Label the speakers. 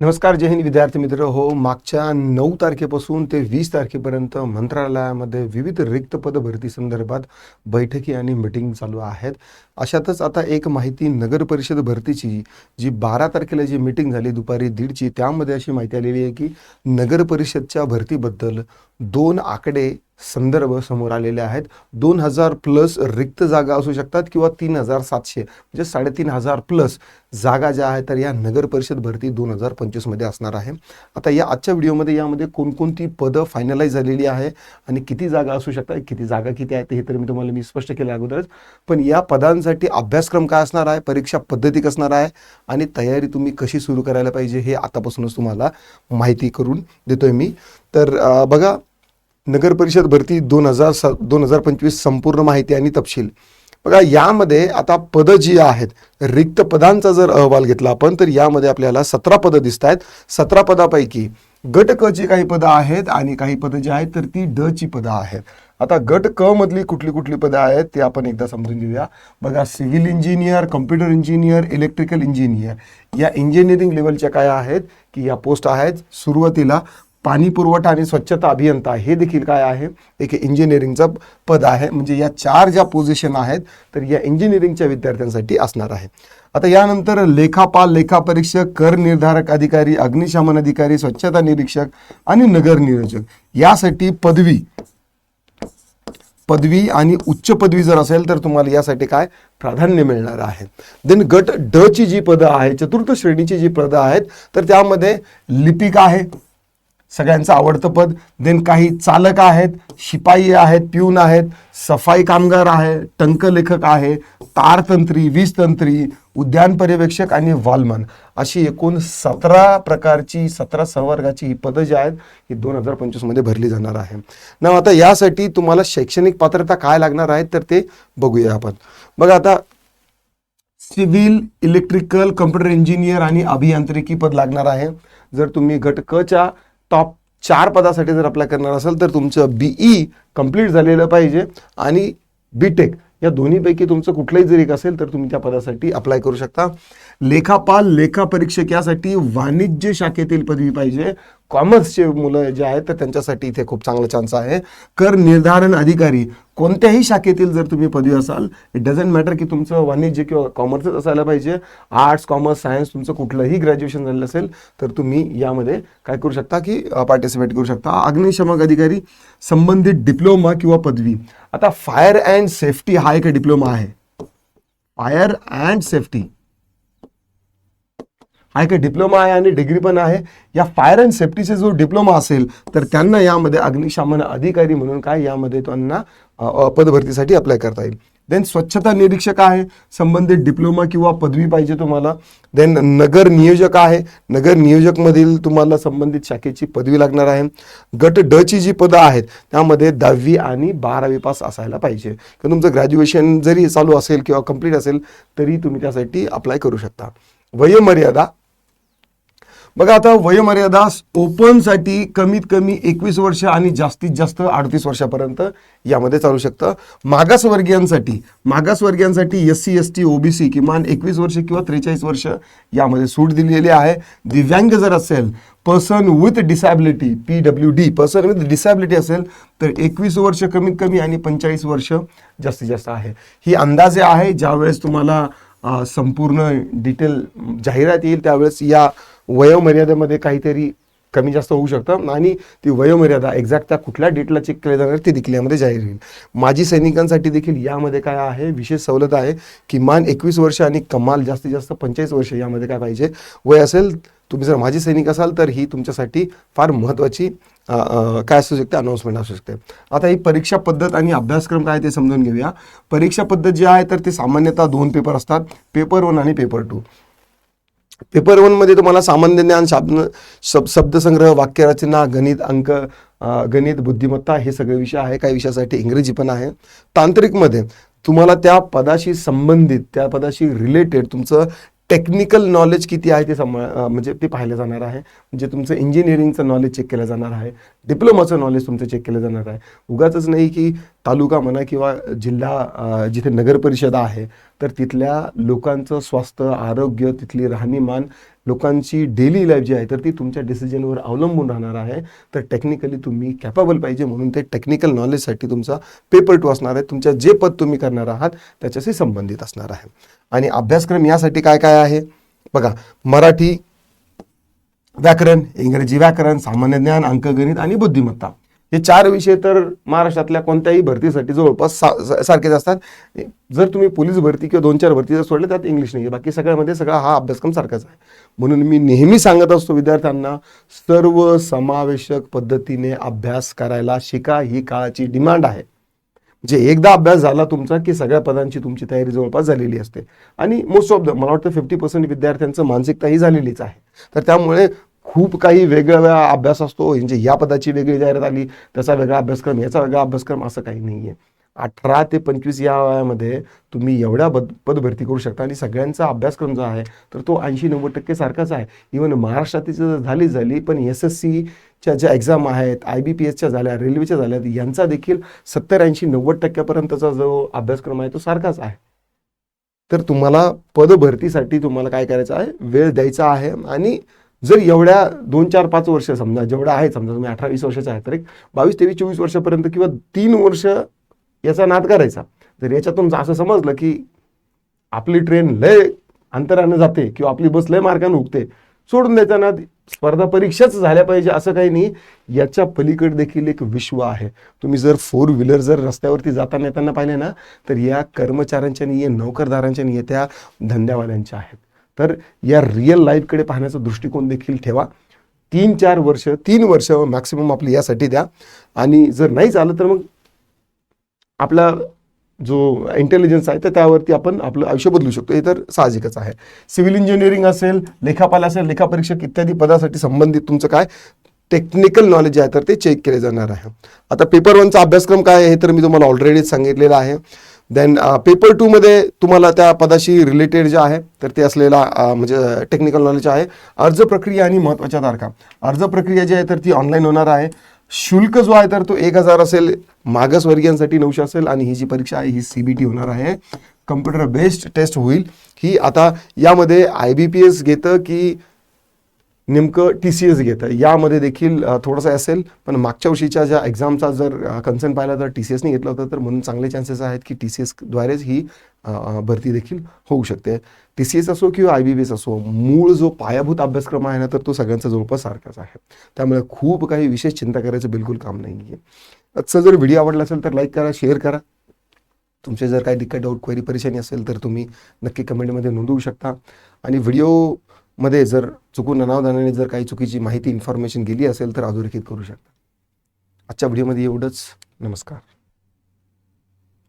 Speaker 1: नमस्कार जय हिंद विद्यार्थी मित्र. हो मागच्या नऊ तारखेपासून ते वीस तारखेपर्यंत मंत्रालयामध्ये विविध रिक्त पद भरती संदर्भात बैठकी आणि मिटिंग चालू आहेत. अशातच आता एक माहिती नगर परिषद भरतीची जी बारा तारखेला जी मिटिंग झाली दुपारी दीडची त्यामध्ये अशी माहिती आलेली आहे की नगर परिषदच्या भरतीबद्दल दोन आकडे संदर्भ समोर आलेले आहेत. दोन हजार प्लस रिक्त जागा असू शकतात किंवा तीन हजार सातशे. म्हणजे साडेतीन हजार प्लस जागा ज्या आहेत तर या नगर परिषद भरती दोन हजार पंचवीसमध्ये असणार आहे. आता या आजच्या व्हिडिओमध्ये यामध्ये कोणकोणती पदं फायनलाईज झालेली आहे आणि किती जागा असू शकतात किती जागा किती आहेत हे तर मी तुम्हाला मी स्पष्ट केलं अगोदरच. पण या पदांसाठी अभ्यासक्रम काय असणार आहे परीक्षा पद्धती कसं असणार आहे आणि तयारी तुम्ही कशी सुरू करायला पाहिजे हे आतापासूनच तुम्हाला माहिती करून देतोय मी. तर बघा नगर परिषद भरती दोन हजार स दोन हजार पंचवीस संपूर्ण माहिती आणि तपशील. बघा यामध्ये आता पदं जी आहेत रिक्त पदांचा जर अहवाल घेतला आपण तर यामध्ये आपल्याला सतरा पदं दिसत आहेत सतरा पदापैकी गट क ची काही पदं आहेत आणि काही पदं जी आहेत तर ती ड ची पदं आहेत. आता गट क मधली कुठली कुठली पदं आहेत ते आपण एकदा समजून घेऊया. बघा civil engineer computer engineer electrical engineer या इंजिनिअरिंग लेवलच्या काय आहेत की या पोस्ट आहेत. सुरुवातीला पाणी पुरवठा आणि स्वच्छता अभियंता हे देखील काय आहे? एक इंजिनिअरिंगचं पद आहे. म्हणजे या चार ज्या पोझिशन आहेत तर या इंजिनिअरिंगच्या विद्यार्थ्यांसाठी असणार आहे. आता यानंतर लेखापाल लेखापरीक्षक कर निर्धारक अधिकारी अग्निशमन अधिकारी स्वच्छता निरीक्षक आणि नगर नियोजक. यासाठी पदवी पदवी आणि उच्च पदवी जर असेल तर तुम्हाला यासाठी काय? प्राधान्य मिळणार आहे. देन गट ड ची जी पदं आहे चतुर्थ श्रेणीची जी पदं आहेत तर त्यामध्ये लिपिक आहे. सगळ्यांचं आवडतं पद. देन काही चालक आहेत शिपाई आहेत पिऊन आहेत सफाई कामगार आहे टंकलेखक आहे तारतंत्री वीजतंत्री उद्यान पर्यवेक्षक आणि वालमन. अशी एकूण सतरा प्रकारची सतरा संवर्गाची ही पदं जी आहेत ही दोन हजार पंचवीसमध्ये भरली जाणार आहे. ना आता यासाठी तुम्हाला शैक्षणिक पात्रता काय लागणार आहे तर ते बघूया आपण. बघा आता सिव्हिल इलेक्ट्रिकल कम्प्युटर इंजिनियर आणि अभियांत्रिकी पद लागणार आहे. जर तुम्ही घटकच्या क च्या टॉप चार पदासाठी जर अप्लाय करणार असाल तर तुमचं बीई कंप्लीट झालेलं पाहिजे आणि बीटेक या दोन्हीपैकी तुमचं कुठलंही जर एक असेल तर तुम्ही त्या पदासाठी अप्लाय करू शकता. लेखापाल लेखापरीक्षक यासाठी वाणिज्य शाखेतील पदवी पाहिजे. कॉमर्सचे मुलं जे आहेत तर त्यांच्यासाठी इथे खूप चांगला चान्स आहे. कर निर्धारण अधिकारी कोणत्याही शाखेतील जर तुम्ही पदवी असाल इट डझंट मॅटर की तुमचं वाणिज्य किंवा कॉमर्सच असायला पाहिजे. आर्ट्स कॉमर्स सायन्स तुमचं कुठलंही ग्रॅज्युएशन झालेलं असेल तर तुम्ही यामध्ये काय करू शकता की पार्टिसिपेट करू शकता. अग्निशमक अधिकारी संबंधित डिप्लोमा किंवा पदवी. आता फायर अँड सेफ्टी हा एक डिप्लोमा आहे. फायर अँड सेफ्टी हा एक डिप्लोमा आहे आणि डिग्री पण आहे. या फायर अँड सेफ्टीचा जो डिप्लोमा असेल तर त्यांना यामध्ये अग्निशमन अधिकारी म्हणून काय यामध्ये त्यांना पदभरतीसाठी अप्लाय करता येईल. देन स्वच्छता निरीक्षक आहे संबंधित डिप्लोमा किंवा पदवी पाहिजे तुम्हाला. देन नगर नियोजक आहे नगर नियोजकमधील तुम्हाला संबंधित शाखेची पदवी लागणार आहे. गट ड ची जी पदं आहेत त्यामध्ये दहावी आणि बारावी पास असायला पाहिजे. किंवा तुमचं ग्रॅज्युएशन जरी चालू असेल किंवा कंप्लीट असेल तरी तुम्ही त्यासाठी अप्लाय करू शकता. वयोमर्यादा बघा आता वयोमर्यादा ओपनसाठी कमीत कमी एकवीस वर्ष आणि जास्तीत जास्त अडतीस वर्षापर्यंत यामध्ये चालू शकतं. मागासवर्गीयांसाठी मागासवर्गीयांसाठी S C S T OBC किमान एकवीस वर्ष किंवा त्रेचाळीस वर्ष यामध्ये सूट दिलेली आहे. दिव्यांग जर असेल person with disability P W D person with disability असेल तर एकवीस वर्ष कमीत कमी आणि पंचेचाळीस वर्ष जास्तीत जास्त आहे. ही अंदाजे आहे ज्यावेळेस तुम्हाला संपूर्ण डिटेल जाहिरात येईल त्यावेळेस या वयोमर्यादेमध्ये काहीतरी कमी जास्त होऊ शकतं आणि ती वयोमर्यादा एक्झॅक्ट त्या कुठल्या डेटला चेक केल्या जाणार ते देखील यामध्ये जाहीर होईल. माजी सैनिकांसाठी देखील यामध्ये काय आहे विशेष सवलत आहे किमान एकवीस वर्ष आणि कमाल जास्तीत जास्त पंचेचाळीस वर्ष यामध्ये काय पाहिजे वय असेल तुम्ही जर माजी सैनिक असाल तर ही तुमच्यासाठी फार महत्त्वाची काय असू शकते? अनाऊन्समेंट असू शकते. आता ही परीक्षा पद्धत आणि अभ्यासक्रम काय ते समजून घेऊया. परीक्षा पद्धत जी आहे तर ते सामान्यतः दोन पेपर असतात. पेपर वन आणि पेपर टू पेपर वनमध्ये तुम्हाला सामान्य ज्ञान शब्द शब शब्दसंग्रह वाक्यरचना गणित अंक गणित बुद्धिमत्ता हे सगळे विषय आहे. काही विषयासाठी इंग्रजी पण आहे. तांत्रिकमध्ये तुम्हाला त्या पदाशी संबंधित त्या पदाशी रिलेटेड तुमचं टेक्निकल नॉलेज किती आहे ते सम म्हणजे ते पाहिलं जाणार आहे. म्हणजे तुमचं इंजिनिअरिंगचं नॉलेज चेक केलं जाणार आहे. डिप्लोमाचं नॉलेज तुमचं चेक केलं जाणार आहे. उगाचच नाही की तालुका म्हणा किंवा जिल्हा जिथे नगरपरिषदा आहे तर तिथल्या लोकांचं स्वास्थ्य आरोग्य तिथली राहणीमान लोकांची डेली लाईफ जी आहे तर ती तुमच्या डिसिजनवर अवलंबून राहणार आहे. तर टेक्निकली तुम्ही कॅपेबल पाहिजे म्हणून ते टेक्निकल नॉलेजसाठी तुमचा पेपर टू असणार आहे. तुमच्या जे पद तुम्ही करणार आहात त्याच्याशी संबंधित असणार आहे. आणि अभ्यासक्रम यासाठी काय काय आहे? बघा मराठी व्याकरण इंग्रजी व्याकरण सामान्य ज्ञान अंकगणित आणि बुद्धिमत्ता. हे चार विषय तर महाराष्ट्रातल्या कोणत्याही भरतीसाठी जवळपास सा- सारखेच असतात. जर तुम्ही पोलीस भरती किंवा दोन चार भरती जर सोडले त्यात इंग्लिश नाही आहे बाकी सगळ्यामध्ये सगळा हा अभ्यासक्रम सारखाच आहे. म्हणून मी नेहमी सांगत असतो विद्यार्थ्यांना सर्व समावेशक पद्धतीने अभ्यास करायला शिका. ही काळाची डिमांड आहे. म्हणजे एकदा अभ्यास झाला तुमचा की सगळ्या पदांची तुमची तयारी जवळपास झालेली असते. आणि मोस्ट ऑफ द मला वाटतं फिफ्टी पर्सेंट विद्यार्थ्यांचं मानसिकता ही झालेलीच आहे. तर त्यामुळे खूप काही वेगवेगळा अभ्यास असतो. म्हणजे या पदाची वेगळी जाहिरात आली त्याचा वेगळा अभ्यासक्रम याचा वेगळा अभ्यासक्रम असं काही नाही आहे अठरा ते पंचवीस या वयामध्ये तुम्ही एवढ्या पद पदभरती करू शकता आणि सगळ्यांचा अभ्यासक्रम जो आहे तर तो ऐंशी नव्वद टक्के सारखाच आहे. इवन महाराष्ट्रातील जर झाली झाली पण एस एस सीच्या ज्या एक्झाम आहेत आय बी पी एसच्या झाल्या रेल्वेच्या झाल्या यांचा देखील सत्तर ऐंशी नव्वद टक्क्यापर्यंतचा जो अभ्यासक्रम आहे तो सारखाच आहे. तर तुम्हाला पदभरतीसाठी तुम्हाला काय करायचं आहे? वेळ द्यायचा आहे आणि जर एवढ्या दोन चार पाच वर्ष समजा जेवढं आहे समजा तुम्ही अठरा वीस वर्षाचा आहे तर एक बावीस तेवीस चोवीस वर्षापर्यंत किंवा तीन वर्ष याचा नाद करायचा. जर याच्यातून असं समजलं की आपली ट्रेन लय अंतरानं जाते किंवा आपली बस लय मार्गाने उगते सोडून द्यायचा नाद स्पर्धा परीक्षाच झाल्या पाहिजे असं काही नाही. याच्या पलीकडे देखील एक विश्व आहे. तुम्ही जर फोर व्हीलर जर रस्त्यावरती जाताना येताना पाहिले ना तर या कर्मचाऱ्यांच्या नाही आहे नोकरदारांच्या नाही आहे त्या धंद्यावाल्यांच्या आहेत. तर या रिअल लाईफकडे पाहण्याचा दृष्टिकोन देखील ठेवा. तीन चार वर्ष तीन वर्ष मॅक्सिमम आपली यासाठी द्या. आणि जर नाही झालं तर मग आपला जो इंटेलिजन्स आहे तर त्यावरती आपण आपलं आयुष्य बदलू शकतो. हे तर साहजिकच आहे. सिव्हिल इंजिनिअरिंग असेल लेखापाल असेल लेखापरीक्षक इत्यादी पदासाठी संबंधित तुमचं काय? टेक्निकल नॉलेज आहे तर ते चेक केले जाणार आहे. आता पेपर वनचा अभ्यासक्रम काय आहे हे तर मी तुम्हाला ऑलरेडीच सांगितलेला आहे. देन पेपर टूमध्ये तुम्हाला त्या पदाशी रिलेटेड जे आहे तर ते असलेला uh, म्हणजे uh, टेक्निकल नॉलेज आहे. अर्ज प्रक्रिया आणि महत्त्वाच्या तारखा. अर्ज प्रक्रिया जी आहे तर ती ऑनलाईन होणार आहे. शुल्क जो आहे तर तो एक हजार असेल मागासवर्गीयांसाठी नऊशे असेल आणि ही जी परीक्षा आहे ही सी बी टी होणार आहे. कम्प्युटर बेस्ड टेस्ट होईल. ही आता यामध्ये आय बी पी एस घेतं की नेमकं टी सी एस घेतं यामध्ये देखील थोडंसं असेल पण मागच्या वर्षीच्या ज्या एक्झामचा जर कन्सर्न पाहिला तर टी सी एसने घेतलं होतं तर म्हणून चांगले चान्सेस आहेत की टी सी एसद्वारेच ही भरती देखील होऊ शकते. टी सी एस असो किंवा आय बी बी एस असो मूळ जो पायाभूत अभ्यासक्रम आहे ना तर तो सगळ्यांचा जवळपास सारखाच आहे. त्यामुळे खूप काही विशेष चिंता करायचं बिलकुल काम नाही आहे. आजचा जर व्हिडिओ आवडला असेल तर लाईक करा शेअर करा. तुमचे जर काही दिक्कत डाऊट क्वेरी परेशानी असेल तर तुम्ही नक्की कमेंटमध्ये नोंदवू शकता. आणि व्हिडिओ मध्ये जर चुकून अनावधानाने जर काही चुकीची माहिती इन्फॉर्मेशन गेली असेल तर अधोरेखित करू शकता. आजच्या व्हिडिओमध्ये एवढंच. नमस्कार.